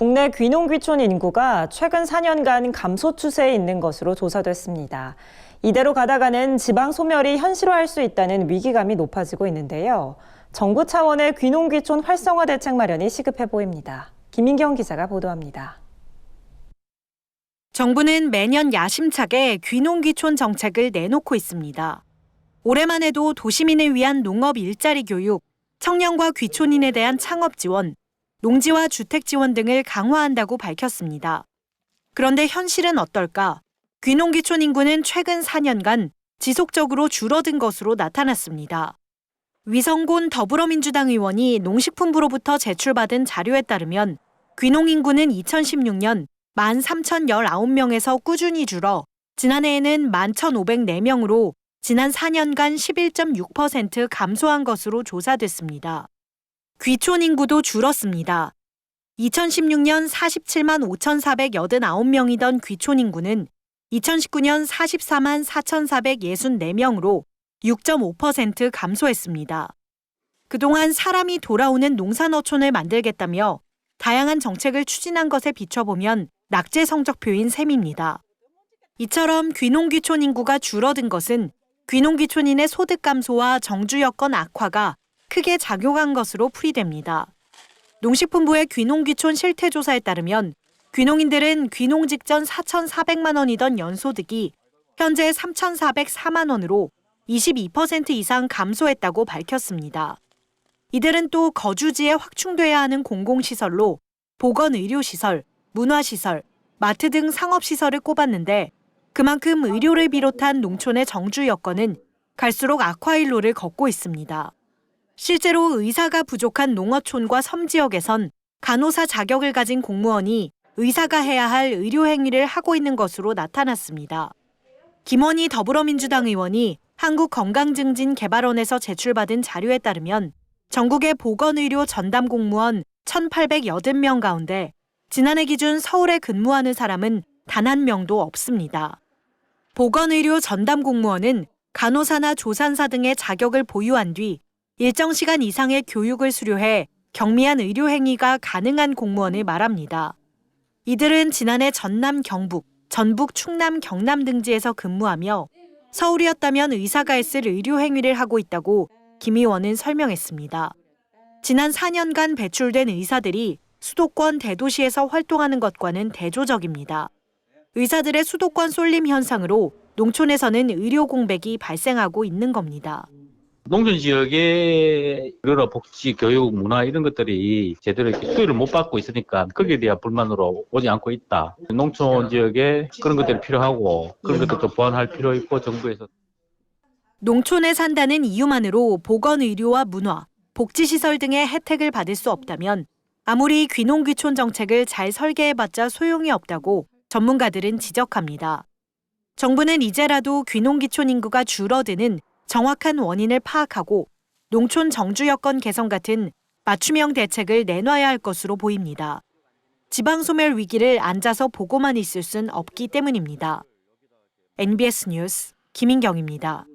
국내 귀농귀촌 인구가 최근 4년간 감소 추세에 있는 것으로 조사됐습니다. 이대로 가다가는 지방 소멸이 현실화할 수 있다는 위기감이 높아지고 있는데요. 정부 차원의 귀농귀촌 활성화 대책 마련이 시급해 보입니다. 김인경 기자가 보도합니다. 정부는 매년 야심차게 귀농귀촌 정책을 내놓고 있습니다. 올해만 해도 도시민을 위한 농업 일자리 교육, 청년과 귀촌인에 대한 창업 지원, 농지와 주택 지원 등을 강화한다고 밝혔습니다. 그런데 현실은 어떨까? 귀농귀촌 인구는 최근 4년간 지속적으로 줄어든 것으로 나타났습니다. 위성곤 더불어민주당 의원이 농식품부로부터 제출받은 자료에 따르면 귀농 인구는 2016년 13,019명에서 꾸준히 줄어 지난해에는 11,504명으로 지난 4년간 11.6% 감소한 것으로 조사됐습니다. 귀촌 인구도 줄었습니다. 2016년 47만 5,489명이던 귀촌 인구는 2019년 44만 4,464명으로 6.5% 감소했습니다. 그동안 사람이 돌아오는 농산어촌을 만들겠다며 다양한 정책을 추진한 것에 비춰보면 낙제 성적표인 셈입니다. 이처럼 귀농귀촌 인구가 줄어든 것은 귀농귀촌인의 소득 감소와 정주 여건 악화가 크게 작용한 것으로 풀이됩니다. 농식품부의 귀농귀촌 실태조사에 따르면 귀농인들은 귀농 직전 4,400만 원이던 연소득이 현재 3,404만 원으로 22% 이상 감소했다고 밝혔습니다. 이들은 또 거주지에 확충돼야 하는 공공시설로 보건의료시설, 문화시설, 마트 등 상업시설을 꼽았는데 그만큼 의료를 비롯한 농촌의 정주 여건은 갈수록 악화일로를 걷고 있습니다. 실제로 의사가 부족한 농어촌과 섬 지역에선 간호사 자격을 가진 공무원이 의사가 해야 할 의료 행위를 하고 있는 것으로 나타났습니다. 김원희 더불어민주당 의원이 한국건강증진개발원에서 제출받은 자료에 따르면 전국의 보건의료 전담 공무원 1,880명 가운데 지난해 기준 서울에 근무하는 사람은 단 한 명도 없습니다. 보건의료 전담 공무원은 간호사나 조산사 등의 자격을 보유한 뒤 일정 시간 이상의 교육을 수료해 경미한 의료 행위가 가능한 공무원을 말합니다. 이들은 지난해 전남 경북, 전북 충남 경남 등지에서 근무하며 서울이었다면 의사가 했을 의료 행위를 하고 있다고 김 의원은 설명했습니다. 지난 4년간 배출된 의사들이 수도권 대도시에서 활동하는 것과는 대조적입니다. 의사들의 수도권 쏠림 현상으로 농촌에서는 의료 공백이 발생하고 있는 겁니다. 농촌 지역의 여러 복지, 교육, 문화 이런 것들이 제대로 이렇게 수요를 못 받고 있으니까 거기에 대한 불만으로 오지 않고 있다. 농촌 지역에 그런 것들이 필요하고 그런 것도 좀 보완할 필요 있고 정부에서 농촌에 산다는 이유만으로 보건 의료와 문화, 복지 시설 등의 혜택을 받을 수 없다면 아무리 귀농귀촌 정책을 잘 설계해봤자 소용이 없다고 전문가들은 지적합니다. 정부는 이제라도 귀농귀촌 인구가 줄어드는 정확한 원인을 파악하고 농촌 정주 여건 개선 같은 맞춤형 대책을 내놔야 할 것으로 보입니다. 지방 소멸 위기를 앉아서 보고만 있을 순 없기 때문입니다. NBS 뉴스 김인경입니다.